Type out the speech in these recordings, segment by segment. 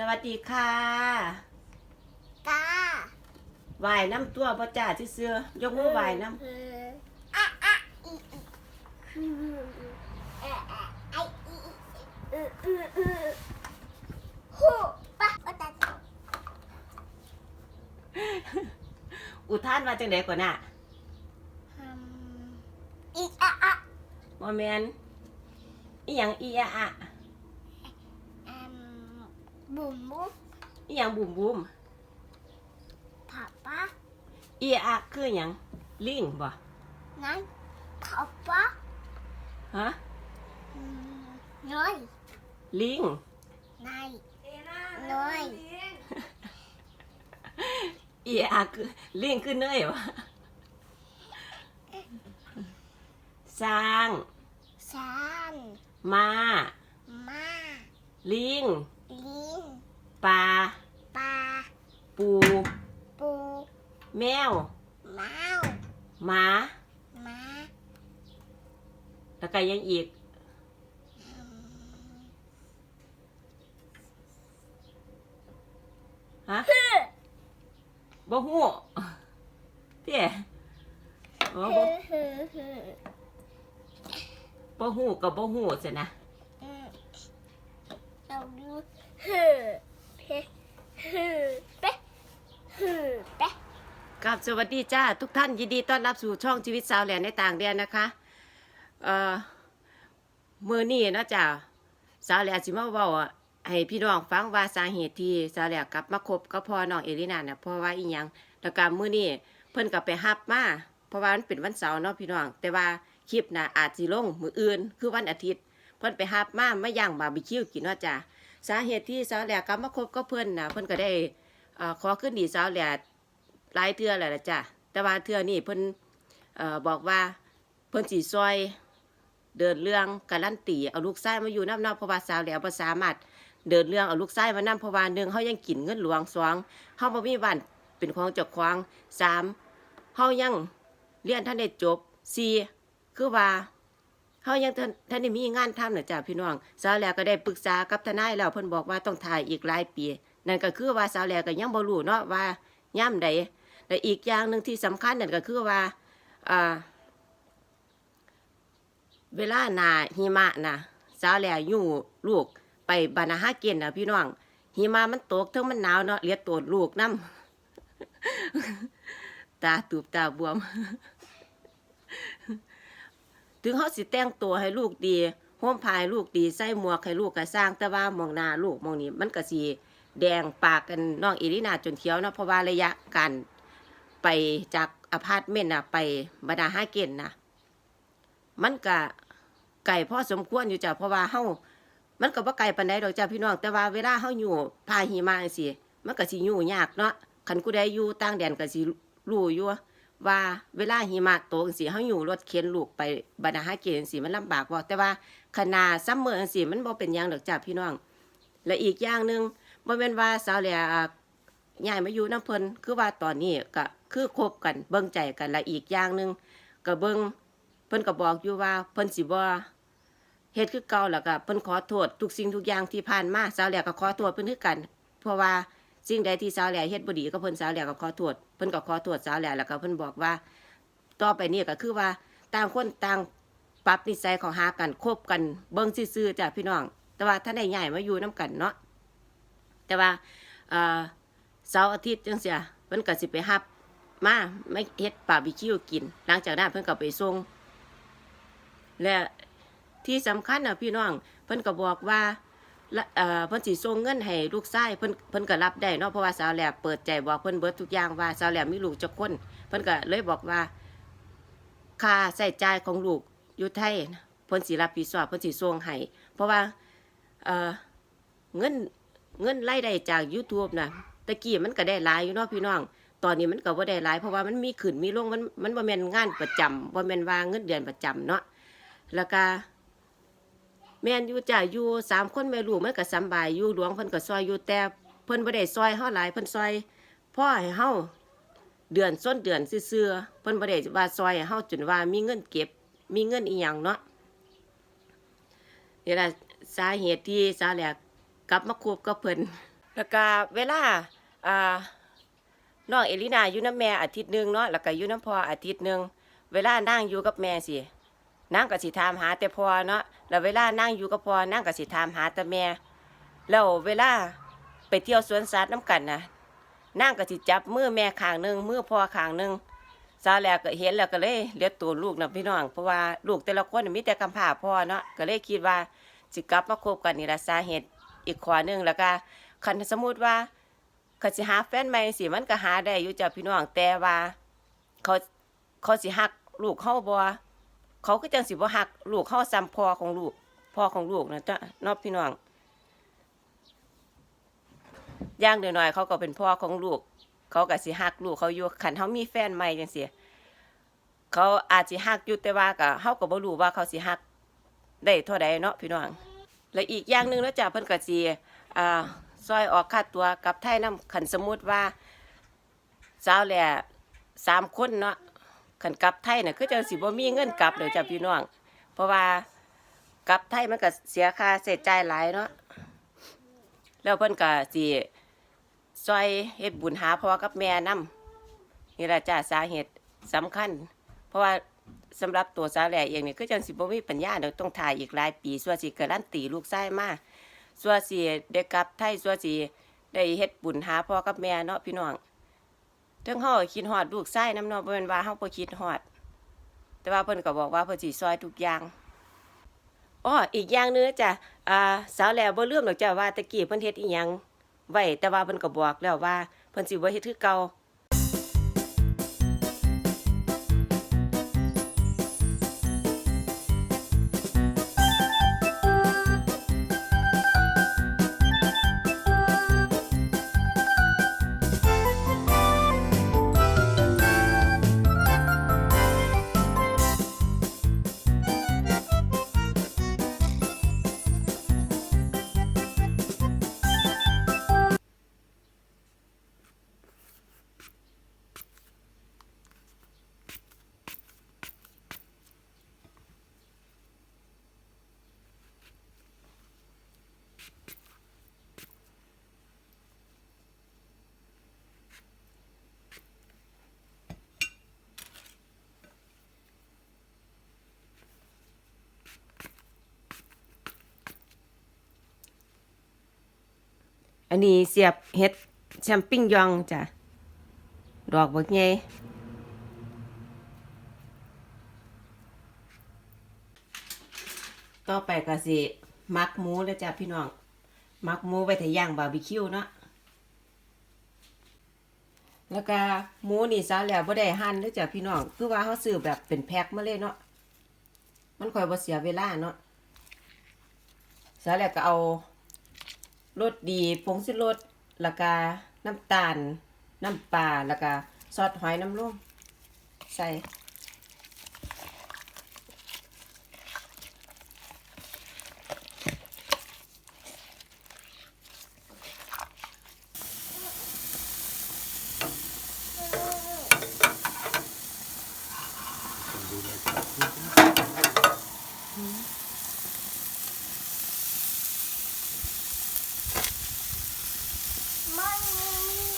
สวัสดีค่ะกาไหวายน้ำตัวพ่อจ่าที่เสื้อยกมือไหวายน้เอออะอะอีอีอืมเอะอะไออีอีเออเออเออฮู้ปะโอตาตาำ อุทานว่าจังไดก่อนน่ะอืมอีอะอะบอแมนอีหยังอีอะอะอืม บุ๋มบุ๋มอีหยังบุ่มบุ่มผับปะอีอะอะคือหยังลิงบ่นั้นผับปะฮะอืมน้อยลิงนายน้อยอีอะอะคือลิงคือเนยวะสร้างสานม้ามา ลิง ลิงปลา ปลาปู ปูแมว แมวหมาม้าแล้วก็ยังอีก ฮะบ่ฮู้เตี้ยบ่บ่เฮ้อเฮ้อบ่ฮู้ก็บ่ฮู้สินะ อืมเราดูเฮ้อเฮ้อ เฮ้อเป๊ะเฮ้อเป๊ะกับสวัสดีจ้าทุกท่านยินดีต้อนรับสู่ช่องชีวิตสาวแหลนในต่างแดนนะคะเอ่อมื้อนี้นะจ้าสาวแหลนสิมาเว้าให้พี่น้องฟังว่าสาเหตุที่สาวแหลนกลับมาคบกับพ่อน้องเอลินาเน่ะเพราะว่าอีหยังแล้วก็มื้อนี้เพิ่นก็ไปฮับมาเพราะว่ามันเป็นวันเสาร์เนาะพี่น้อง แต่ว่าคลิปน่ะอาจสิลงมื้ออื่น คือวันอาทิตย์ เพิ่นไปฮับมามาย่างบาร์บีคิวกินเนาะจ้า สาเหตุที่สาวแหลนกลับมาคบกับเพิ่นนะเพิ่นก็ได้ขอขึ้นดีสาวแหลนหลายเทื่อแล้วล่ะจ้ะแต่ว่าเทื่อนี้เพิ่นเอ่อบอกว่าเพิ่นสิซอยเดินเรื่องการันตีเอาลูกชายมาอยู่น้ำนาะเพราะว่าสาวแล้วบ่สามารถเดินเรื่องเอาลูกชายมานำเพราะว่าหนึ่งเฮายังกินเงินหลวงสองเฮาบ่มีบ้านเป็นของเจ้าของสามเฮายังเรียนท่านได้จบสี่คือว่า เฮายังท่านนได้มีงานทำน่ะจ้ะพี่น้อง สาวแล้วก็ได้ปรึกษากับทนายแล้วเพิ่นบอกว่าต้องถ่ายอีกหลายปี นั่นก็คือว่าสาวแล้วก็ยังบ่รู้เนาะว่าย่ํใดและอีกอย่างหนึ่งที่สำคัญนั่นก็คือว่าอ่าเวลาหนาหิมะนะสาวแลอยู่ลูกไปบานาฮาเกนนะพี่น้องหิมะมันตกเทั้งมันหนาวเนาะเลียตัวลูกน้ำตาตูบตาบวม ถึงเขาสิแต่งตัวให้ลูกดีห่มพายลูกดีใส่หมวกให้ลูกก็สร้างแต่ว่ามองหน้าลูกมองนี้มันก็สีแดงปากกันน้องเอลินาจนเขียวเนาะเพราะว่าระยะการไปจากอพาร์ตเมนต์นะไปบานาฮาเกนนะมันก็ไก่พ่อสมควรอยู่จ้ะเพราะว่าเฮามันก็บ่ไกลปานใดดอกจ้ะพี่น้องแต่ว่าเวลาเฮาอยู่พาหิมะจังซี่มันก็สิอยู่ยากเนาะคันผู้ใดอยู่ต่างแดนก็สิรู้อยู่ ว่าเวลาหิมะตสีเฮาอยู่รถเข็นลูกไปบานาฮาเกนจังซี่มันลำบากบ่แต่ว่าขนาดซัมเมอร์จังซี่มันบ่เป็นหยังดอกจ้ะพี่น้อง และอีกอย่างหนึ่งบ่แม่นว่าสาวแหล่ย้ายมาอยู่นํเพิ่นคือว่าตอนนี้ก็คือคบกันเบิ่งใจกันและอีกอย่างหนึ่งก็เบิ่งเพิ่นก็บอกอยู่ว่าเพิ่นสิบ่เฮ็ดคือเก่าแล้วก็เพิ่นขอโทษทุกสิ่งทุกอย่างที่ผ่านมาสาวแหล่ก็ขอโทษเพิ่นคือกัน เพราะว่า สิ่งใดที่สาวแหล่เฮ็ดบ่ดีก็เพิ่นสาวแหล่ก็ขอโทษเพิ่นก็ขอโทษสาวแหล่แล้วก็เพิ่นบอกว่า ต่อไปนี้ก็คือว่าต่างคนต่างปรับนิสัยของหากันคบกันเบิ่งซื่อๆจ้ะพี่น้อง แต่ว่าถ้าได้ใหญ่มาอยู่น้กันเนาะแต่ว่าเอ่อเสาร์อาทิตย์จังเสียเพิ่นก็สิไปฮับมาไม่เฮ็ดบาร์บีคิวกิน หลังจากนั้นเพิ่นก็ไปส่งและที่สำคัญน่ะพี่น้อง เพิ่นก็บอกว่า เอ่อเพิ่นสิส่งเงินให้ลูกชายเพิ่นเพิ่นก็รับได้เนาะเพราะว่าสาวแหลบเปิดใจบอกเพิ่นเบิดทุกอย่างว่าสาวแหลบมีลูกจักคนเพิ่นก็เลยบอกว่าค่าใช้จ่ายของลูกอยู่ไทยเพิ่นสิรับผิดชอบเพิ่นสิส่งให้เพราะว่าเอ่อเงินเงินรายได้จาก YouTube น่ะตะกี้มันก็ได้หลายอยู่เนาะพี่น้องตอนนี้มันก็บ่ได้หลายเพราะว่ามันมีขึ้นมีลงมันมันบ่แม่นงานประจำบ่แม่นว่าเงินเดือนประจำเนาะแล้วก็ แม่นอยู่จ้ะอยู่สามคนแม่ลูกมันก็สำบายอยู่หลวงเพิ่นก็ซอยอยู่แต่เพิ่นบ่ได้ซอยเฮาหลายเพิ่นซอยพ่อให้เฮาเดือนส้นเดือนซื่อๆเพิ่นบ่ได้ว่าซอยให้เฮาจนว่ามีเงินเก็บ มีเงินอีหยังเนาะนี่ล่ะสาเหตุที่สาแหลกกลับมาคบกับเพิ่นแล้วก็เวลาอ่าน้องเอลินาอยู่น้ำแม่อาทิตย์หนึ่งเนาะแล้วก็อยู่น้ำพ่ออาทิตย์หนึ่งเวลานั่งอยู่กับแม่สิ นางก็สิถามหาแต่พ่อเนาะแล้วเวลานั่งอยู่กับพ่อนางก็สิถามหาแต่แม่แล้วเวลาไปเที่ยวสวนสัตว์น้ำกันนะนางก็สิจับมือแม่ข้างหนึ่งมือพ่อข้างหนึ่งสาแลวก็เห็นแล้วก็เลยเลียตัวลูกนะพี่น้อง เพราะว่าลูกแต่ละคนมีแต่กำพร้าพ่อเนาะก็เลยคิดว่าสิกลับมาคบกันนี่ละสาเหตุอีกข้อหนึงแล้วก็คันสมมุติว่าเขาสิหาแฟนใหม่สิมันก็หาได้อยู่จ้ะพี่น้องแต่ว่า เขาเขาสิฮักลูกเข้าบ่ เขาก็จังสิบ่ฮักลูกเขาซ้ำพ่อของลูกพ่อของลูกนะจ้ะนาะพี่น้องอย่างเดียวหน่อยเขาก็เป็นพ่อของลูก เขาก็สิฮักลูกเขาอยู่คันเขามีแฟนใหม่จังซี่เขาอาจสิฮักอยู่แต่ว่าก็เฮาก็บ่รู้ว่าเขาสิฮักได้เท่าใดเนาะพี่น้อง และอีกอย่างหนึ่งแล้วจ้ะเพิ่นก็สิอ่าซอยออกค่าตัวกับไทยน้ำคันสมมุติว่าสาวแหล่สามคนเนาะ คันกลับไทยน่ะคือจังสิบ่มีเงินกลับเลยจ้ะพี่น้อง เพราะว่ากลับไทยมันก็เสียค่าใช้จ่ายหลายเนาะแล้วเพิ่นก็สิซอยเฮ็ดบุญหาพ่อกับแม่นํนี่แหละจ้ะสาเหตุสำคัญ เพราะว่าสำหรับตัวสาวแหล่เองนี่คือจังสิบ่มีปัญญาเดี๋ยวต้องถ่ายอีกหลายปีส่วนสิการันตีลูกชายมาส่วนสิได้กลับไทยส่วนสิได้เฮ็ดบุญหาพ่อกับแม่เนาะพี่น้อง เทิงเฮาคิดฮอดลูกชายนำเนาะบ่แม่นว่าเฮาบ่คิดฮอด แต่ว่าเพิ่นก็บอกว่าเพิ่นสิซอยทุกอย่างอ้ออีกอย่างหนึงนะจ้ะอ่าสาวแล้วบ่ลืมดอกจ้ะว่าตะกี้เพิ่นเฮ็ดอีหยังไว้แต่ว่าเพิ่นก็บอกแล้วว่าเพิ่นสิบ่เฮ็ดคือเก่า อันนี้เสียบเฮ็ดแชมปิ้งยองจ้ะ ดอกบักใหญ่ต่อไปก็สิมักหมูแล้วจ้ะพี่น้อง มักหมูไว้ถ้าย่างบาร์บีคิวเนาะแล้วก็หมูนี่ซะแล้วบ่ได้หั่นเด้อจ้ะพี่น้องคือว่าเฮาซื้อแบบเป็นแพ็คมาเลยเนาะมันค่อยบ่เสียเวลาเนาะซะแล้วก็เอา รสดีผงชูรสแล้วก็น้ำตาล น้ำปลาแล้วก็ซอสหอยน้ำร่มใส่ ไม่มี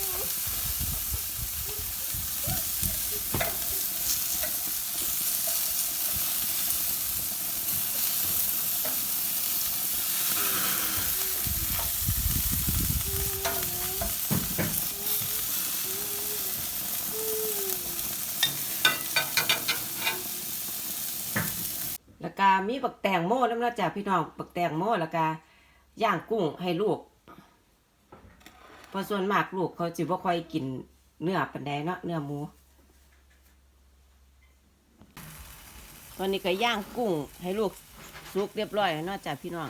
แล้วก็ มีบักแตงโมน้ำละจ้ะพี่น้องบักแตงโมแล้วก็ย่างกุ้งให้ลูกพราะส่วนมากลูกเขาสิบ่ค่อยกินเนื้อปานใดเนาะเนื้อหมู ตอนนี้ก็ย่างกุ้งให้ลูกสุกเรียบร้อยแล้วนาะจ้ะพี่น้อง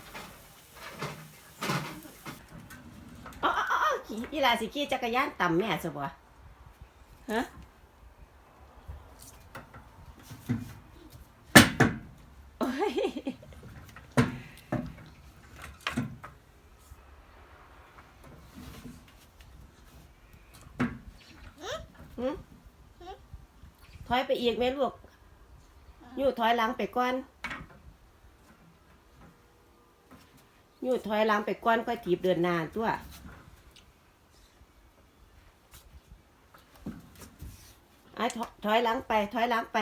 อ๋ออ๋ออ๋อขี่อีลาสิขี่จักรยานต่ำแม่ซะบ่ฮะโอ้ ถอยไปอีกไหมลูกอยู่ถอยหลังไปก่อนอยู่ถอยหลังไปก่อนค่อยถีบเดินหน้าตัวไอ้ถอยหลังไป ถอยหลังไป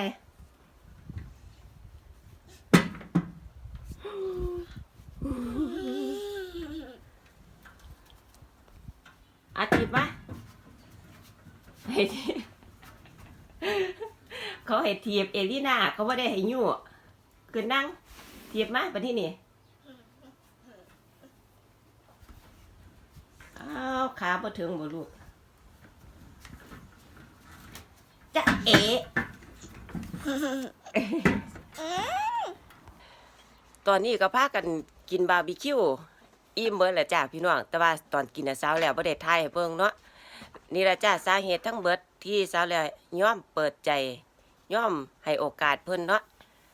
เขาให้ทีบเอลิน่าเขาไม่ได้ให้ยู่คือนั่งทีบมาไปที่นี่อ้าวขาบ่ถึงบ่ลูกจะเอ๋ตอนนี้ก็พากันกินบาร์บีคิวอิ่มเบิดแหละจ้าพี่น้องแต่ว่าตอนกินน่ะสาวแล้วบ่ได้ทายให้เบิ่งเนาะนี่ละจ้าสาเหตุทั้งเบิดที่สาวแล้วยอมเปิดใจ ย่อมให้โอกาสเพิ่นเนาะ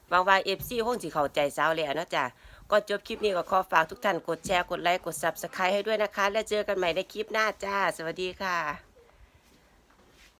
หวังว่า FC คงสิเข้าใจสาวแล้วเนาะจ้ะก็จบคลิปนี้ก็ขอฝากทุกท่านกดแชร์กดไลค์กดซับสไครต์ให้ด้วยนะคะ และเจอกันใหม่ในคลิปหน้าจ้า สวัสดีค่ะ